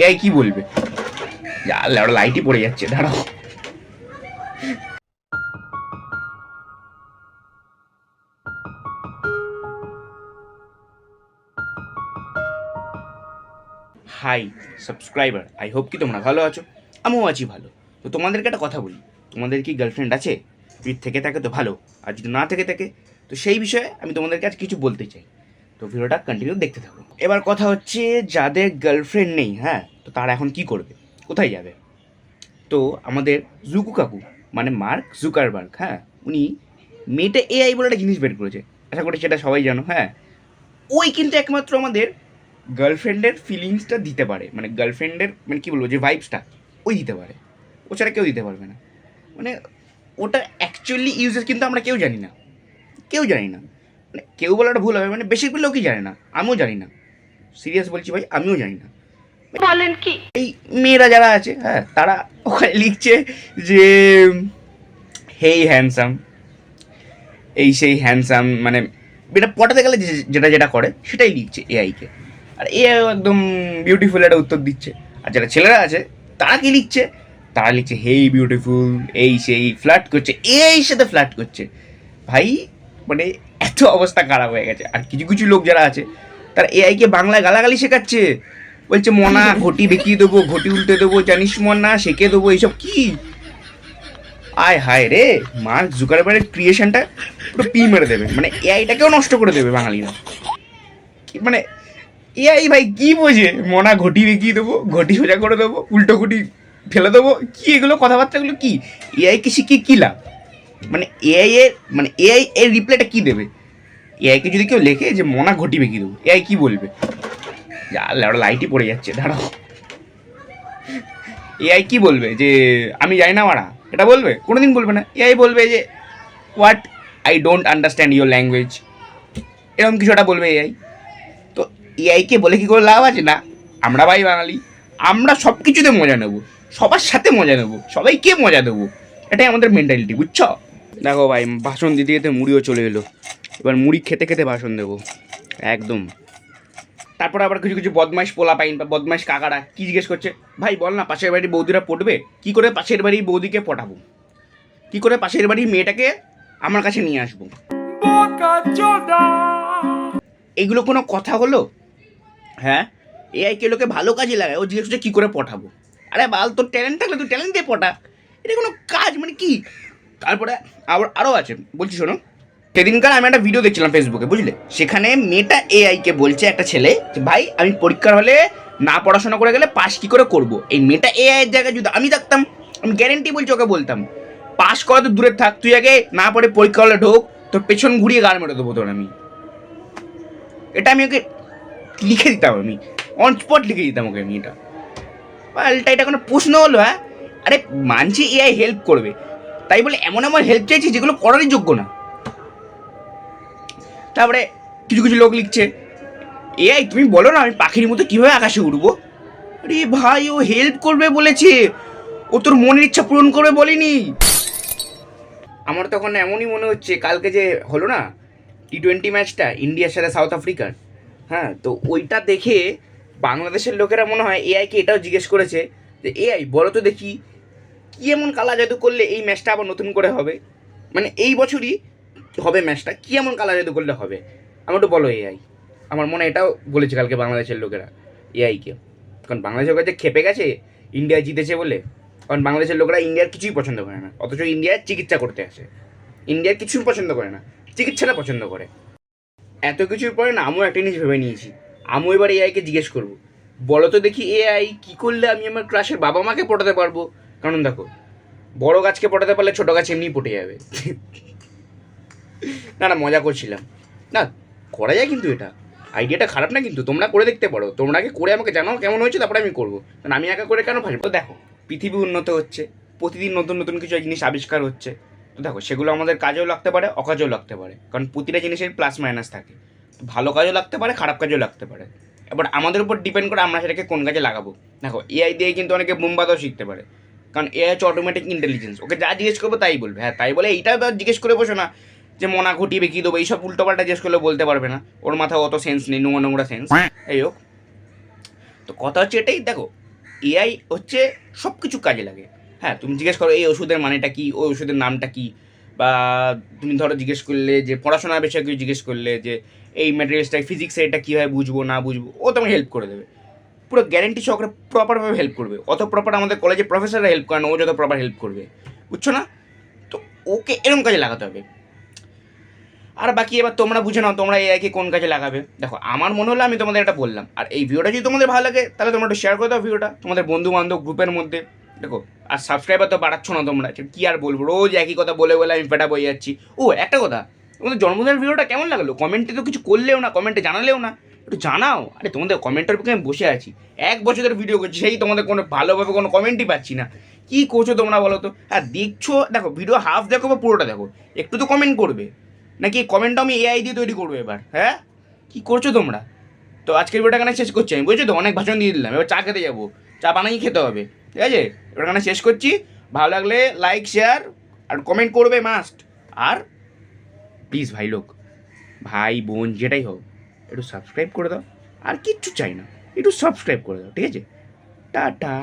AI কি বলবে? লাইটই পড়ে যাচ্ছে, দাঁড়াও। হাই সাবস্ক্রাইবার আই হোপ কি তোমরা ভালো আছো? আমিও আছি ভালো। তো তোমাদেরকে একটা কথা বলি। তোমাদের কি গার্লফ্রেন্ড আছে? যদি থেকে থাকে তো ভালো, আর যদি না থেকে থাকে, তো সেই বিষয়ে আমি তোমাদেরকে আজ কিছু বলতে চাই। তো ভিডিওটা কন্টিনিউ দেখতে থাকো এবার কথা হচ্ছে যাদের গার্লফ্রেন্ড নেই হ্যাঁ তো তারা এখন কি করবে? কোথায় যাবে? তো আমাদের জুকু কাকু মানে মার্ক জুকারবার্গ হ্যাঁ উনি মেয়েটা এআই বলে একটা জিনিস বের করেছে। আশা করি সেটা সবাই জানো হ্যাঁ। ওই কিন্তু একমাত্র আমাদের গার্লফ্রেন্ডের ফিলিংসটা দিতে পারে। মানে গার্লফ্রেন্ডের মানে কী বলব, যে ভাইবসটা ওই দিতে পারে। ও ছাড়া কেউ দিতে পারবে না। মানে ওটা অ্যাকচুয়ালি ইউজেস কিন্তু আমরা কেউ জানি না। কেউ জানি না। মানে কেউ বলাটা ভুল হবে মানে বেশিরভাগ লোকই জানে না আমিও জানি না। সিরিয়াস বলছি ভাই আমিও জানি না। বলেন কি? এই মেয়েরা যারা আছে হ্যাঁ তারা ওখানে লিখছে যে হেই হ্যান্ডসাম এই সেই হ্যান্ডসাম মানে এটা পটাতে গেলে যেটা যেটা করে সেটাই লিখছে এআইকে আর এআই একদম বিউটিফুল একটা উত্তর দিচ্ছে। আর যারা ছেলেরা আছে তারা কি লিখছে? তারা লিখছে হেই বিউটিফুল এই সেই ফ্ল্যাট করছে এই সাথে ফ্ল্যাট করছে। ভাই মানে এত অবস্থা খারাপ হয়ে গেছে। আর কিছু কিছু লোক যারা আছে, তারা এআইকে বাংলায় গালাগালি শেখাচ্ছে। বলছে, মনা, ঘটি বেঁকিয়ে দেবো, ঘটি উল্টে দেবো, জানিস মনা শেখে দেবো, এইসব কি? আয় হায় রে মার্ক জুকারবারের ক্রিয়েশনটা পুরো পি মেরে দেবে। মানে এআইটাকেও নষ্ট করে দেবে বাঙালিরা মানে এআই ভাই কি বোঝে? মনা, ঘটি বেঁকিয়ে দেবো, ঘটি সোজা করে দেবো, উল্টো ঘটি ফেলে দেবো, কি এগুলো কথাবার্তাগুলো কি? এআইকে শিখিয়ে কী লাভ? মানে এআই এর মানে এআই এর রিপ্লাইটা কী দেবে? এআইকে যদি কেউ লেখে যে মনা ঘটিবে বেঁকিয়ে দেবো? এআই কি বলবে? যা ওটা লাইটই পড়ে যাচ্ছে, দাঁড়াও। এআই কি বলবে? যে আমি জানি না মারা, এটা বলবে? কোনোদিন বলবে না। এআই বলবে যে what I don't understand your language এরকম কিছু একটা বলবে এআই তো এআইকে বলে কি করে লাভ আছে না? আমরা ভাই বাঙালি, আমরা সব কিছুতে মজা নেব। সবার সাথে মজা নেব। সবাইকে মজা দেবো। এটাই আমাদের মেন্টালিটি বুঝছ? দেখো ভাই, ভাষণ দিতে দিতে মুড়িও চলে এলো। এবার মুড়ি খেতে খেতে ভাষণ দেবো। একদম। তারপর আবার কিছু কিছু বদমাইশ পোলা পাইন, বা বদমাইশ কাকারা কি জিজ্ঞেস করছে? ভাই, বল না, পাশের বাড়ির বৌদিরা পটবে কি করে পাশের বাড়ির বৌদিকে পটাবো? কি করে পাশের বাড়ির মেয়েটাকে আমার কাছে নিয়ে আসব? এগুলো কোনো কথা হলো? হ্যাঁ? এআই কে লোকে ভালো কাজে লাগায়, ও জিজ্ঞেস করছে কী করে পটাবো? আরে বাল, তোর ট্যালেন্ট থাকলে তুই ট্যালেন্ট দিয়ে পটা। এটা কোনো কাজ? মানে কি? তারপরে আবার আরও আছে। বলছি শোনো, সেদিনকার আমি একটা ভিডিও দেখছিলাম ফেসবুকে বুঝলে? সেখানে মেয়েটা এআইকে বলছে একটা ছেলে যে, ভাই, আমি পরীক্ষার হলে না পড়াশোনা করে গেলে পাস কি করে করব? এই মেয়েটা এআই এর জায়গায় যদি আমি থাকতাম, আমি গ্যারেন্টি বলছি ওকে বলতাম পাস করা তো দূরে থাক, তুই আগে না পড়ে পরীক্ষা হলে ঢোক, তোর পেছন ঘুরিয়ে গাল মেরে দেবো তোর আমি। এটা আমি ওকে লিখে দিতাম আমি অন স্পট লিখে দিতাম ওকে আমি এটা পাল্টা এটা কোনো প্রশ্ন হলো হ্যাঁ? আরে, মানছি এআই হেল্প করবে। তাই বলে এমন এমন হেল্প চাইছি যেগুলো করারই যোগ্য না। তারপরে কিছু কিছু লোক লিখছে এআই তুমি বলো না, আমি পাখির মতো কীভাবে আকাশে উঠবো আরে ভাই, ও হেল্প করবে বলেছে। ও তোর মনের ইচ্ছা পূরণ করবে বলেনি। আমার তখন এমনই মনে হচ্ছে, কালকে যে হলো না টি টোয়েন্টি ম্যাচটা ইন্ডিয়ার সাথে সাউথ আফ্রিকার হ্যাঁ তো ওইটা দেখে বাংলাদেশের লোকেরা মনে হয় এআইকে এটাও জিজ্ঞেস করেছে যে এআই বলো তো দেখি। কী এমন কালা জাদু করলে এই ম্যাচটা আবার নতুন করে হবে? মানে এই বছরই হবে ম্যাচটা, কী এমন কালা জাদু করলে হবে? আমার একটু বলো এআই আমার মনে এটাও বলেছে কালকে বাংলাদেশের লোকেরা এআইকে কারণ বাংলাদেশের কাছে খেপে গেছে ইন্ডিয়া জিতেছে বলে, কারণ বাংলাদেশের লোকেরা ইন্ডিয়ার কিছুই পছন্দ করে না। অথচ ইন্ডিয়ার চিকিৎসা করতে আসে। ইন্ডিয়ার কিছুই পছন্দ করে না, চিকিৎসাটা পছন্দ করে। এত কিছুর পরে না আমিও একটা জিনিস ভেবে নিয়েছি। আমিও এবার এআইকে জিজ্ঞেস করব। বলো তো দেখি এআই কী করলে আমি আমার ক্লাসের বাবা মাকে পটাতে পারব? কারণ দেখো, বড় গাছকে পটাতে পারলে ছোট গাছ এমনি পটে যাবে। না না, মজা করছিলাম। না, করা যায় কিন্তু এটা। আইডিয়াটা খারাপ না কিন্তু, তোমরা করে দেখতে পারো। তোমরা আগে করে আমাকে জানাও কেমন হয়েছে, তারপরে আমি করব। কারণ আমি একা করে কেন ফাঁসবো দেখো, পৃথিবী উন্নত হচ্ছে। প্রতিদিন নতুন নতুন কিছু জিনিস আবিষ্কার হচ্ছে। তো দেখো, সেগুলো আমাদের কাজেও লাগতে পারে, অকাজেও লাগতে পারে। কারণ প্রতিটা জিনিসের প্লাস মাইনাস থাকে। ভালো কাজেও লাগতে পারে, খারাপ কাজেও লাগতে পারে। এবার আমাদের উপর ডিপেন্ড করে আমরা সেটাকে কোন কাজে লাগাবো? দেখো এআই দিয়ে কিন্তু অনেকে বোমবাদাও শিখতে পারে। কারণ এআই হচ্ছে অটোমেটিক ইন্টেলিজেন্স ওকে যা জিজ্ঞেস করব তাই বলবে। হ্যাঁ তাই বলে এইটা তো জিজ্ঞেস করে বসো না যে মনা ঘটিয়ে বেঁকিয়ে দেবো এইসব উল্টোপাল্টা জিজ্ঞেস করলে বলতে পারবে না। ওর মাথায় অত সেন্স নেই নোংরা নোংরা সেন্স এই হোক। তো কথা হচ্ছে এটাই দেখো এআই হচ্ছে সব কিছু কাজে লাগে। হ্যাঁ তুমি জিজ্ঞেস করো এই ওষুধের মানেটা কী? ওই ওষুধের নামটা কী? বা তুমি ধরো জিজ্ঞেস করলে যে পড়াশোনার বিষয়ে কিছু জিজ্ঞেস করলে যে এই ম্যাটেরিয়ালসটা ফিজিক্সে এটা কীভাবে বুঝব না বুঝব ও তোমাকে হেল্প করে দেবে। পুরো গ্যারেন্টি সহকারে প্রপারভাবে হেল্প করবে। অত প্রপার আমাদের কলেজে প্রফেসররা হেল্প করে না, ও যত প্রপার হেল্প করবে। বুঝছ না? তো ওকে এরকম কাজে লাগাতে হবে। আর বাকি এবার তোমরা বুঝে নাও, তোমরা এআইকে কোন কাজে লাগাবে। দেখো, আমার মনে হলো আমি তোমাদের এটা বললাম। আর এই ভিডিওটা যদি তোমাদের ভালো লাগে, তাহলে তোমরা একটু শেয়ার করে দাও ভিডিওটা তোমাদের বন্ধু বান্ধব গ্রুপের মধ্যে। দেখো, আর সাবস্ক্রাইবার তো বাড়াচ্ছ না তোমরা। কি আর বলব? রোজ একই কথা বলে বলে আমি পেটা বয়ে যাচ্ছি। ও, একটা কথা, তোমাদের জন্মদিনের ভিডিওটা কেমন লাগল? কমেন্টে তো কিছু করলেও না কমেন্টে জানালেও না। একটু জানাও। আরে তোমাদের কমেন্টের পক্ষে আমি বসে আছি। এক বছরের ভিডিও করছি, সেই তোমাদের কোনো ভালোভাবে কোনো কমেন্টই পাচ্ছি না। কি করছ তোমরা বলো তো? হ্যাঁ দেখছ, দেখো ভিডিও হাফ দেখো বা পুরোটা দেখো, একটু তো কমেন্ট করবে। নাকি কমেন্টটা আমি এআই দিয়ে তৈরি করব এবার হ্যাঁ? কি করছ তোমরা? তো আজকের ভিডিওটা এখানে শেষ করছি আমি, বুঝছ তো? অনেক ভাষণ দিয়ে দিলাম, এবার চা খেতে যাব। চা বানাই খেতে হবে, ঠিক আছে? এবার এখানে শেষ করছি। ভালো লাগলে লাইক শেয়ার আর কমেন্ট করবে মাস্ট আর প্লিজ ভাই লোক, ভাই বোন যেটাই হোক একটু সাবস্ক্রাইব করে দাও। আর কিচ্ছু চাই না, একটু সাবস্ক্রাইব করে দাও, ঠিক আছে? টাটা।